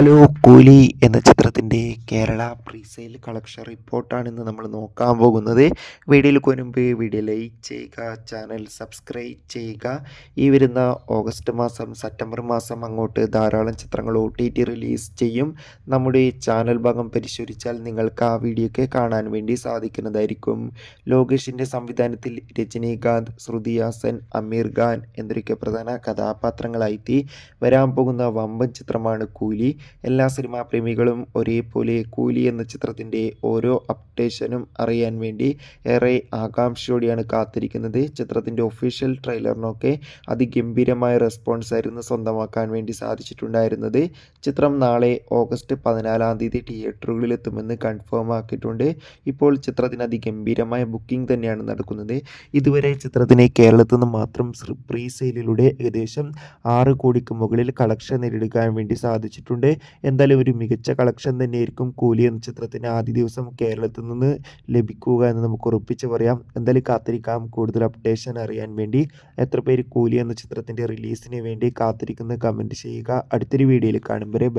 Hello കൂലി എന്ന ചിത്രത്തിന്റെ കേരള പ്രീസെയിൽ കളക്ഷൻ റിപ്പോർട്ടാണ് ഇന്ന് നമ്മൾ നോക്കാൻ പോകുന്നത്. വീഡിയോയിൽ കൊനുമ്പ് വീഡിയോ ലൈക്ക് ചെയ്യുക ചാനൽ സബ്സ്ക്രൈബ് ചെയ്യുക. ഈ വരുന്ന ഓഗസ്റ്റ് മാസം സെപ്റ്റംബർ മാസം അങ്ങോട്ട് ധാരാളം ചിത്രങ്ങൾ ഒ ടി ടി റിലീസ് ചെയ്യും. നമ്മുടെ ചാനൽ ഭാഗം പരിശോധിച്ചാൽ നിങ്ങൾക്ക് ആ വീഡിയോയ്ക്ക് കാണാൻ വേണ്ടി സാധിക്കുന്നതായിരിക്കും. ലോകേഷിന്റെ സംവിധാനത്തിൽ രജനീകാന്ത് ശ്രുതി ഹാസൻ അമീർ ഖാൻ എന്നൊക്കെ പ്രധാന കഥാപാത്രങ്ങളായി വരാൻ പോകുന്ന വമ്പൻ ചിത്രമാണ് കൂലി. എല്ലാ സിനിമാ പ്രേമികളും ഒരേപോലെ കൂലി എന്ന ചിത്രത്തിന്റെ ഓരോ അപ്ഡേഷനും അറിയാൻ വേണ്ടി ഏറെ ആകാംക്ഷയോടെയാണ് കാത്തിരിക്കുന്നത്. ചിത്രത്തിന്റെ ഒഫീഷ്യൽ ട്രെയിലറിനൊക്കെ അതിഗംഭീരമായ റെസ്പോൺസ് ആയിരുന്നു സ്വന്തമാക്കാൻ വേണ്ടി സാധിച്ചിട്ടുണ്ടായിരുന്നത്. ചിത്രം നാളെ ഓഗസ്റ്റ് പതിനാലാം തീയതി തിയേറ്ററുകളിൽ എത്തുമെന്ന് കൺഫേം ആക്കിയിട്ടുണ്ട്. ഇപ്പോൾ ചിത്രത്തിന് അതിഗംഭീരമായ ബുക്കിംഗ് തന്നെയാണ് നടക്കുന്നത്. ഇതുവരെ ചിത്രത്തിന് കേരളത്തിൽ നിന്ന് മാത്രം പ്രീ സെയിലിലൂടെ ഏകദേശം ആറ് കോടിക്ക് മുകളിൽ കളക്ഷൻ നേടിയെടുക്കാൻ വേണ്ടി സാധിച്ചിട്ടുണ്ട്. എന്തായാലും ഒരു മികച്ച കളക്ഷൻ തന്നെയായിരിക്കും കൂലി എന്ന ചിത്രത്തിന് ആദ്യ ദിവസം കേരളത്തിൽ നിന്ന് ലഭിക്കുക എന്ന് നമുക്ക് ഉറപ്പിച്ച് പറയാം. എന്തായാലും കാത്തിരിക്കാം. കൂടുതൽ അപ്ഡേഷൻ അറിയാൻ വേണ്ടി. എത്ര പേര് കൂലി എന്ന ചിത്രത്തിന്റെ റിലീസിന് വേണ്ടി കാത്തിരിക്കുന്നത് കമന്റ് ചെയ്യുക. അടുത്തൊരു വീഡിയോയിൽ കാണും വരെ. ബൈ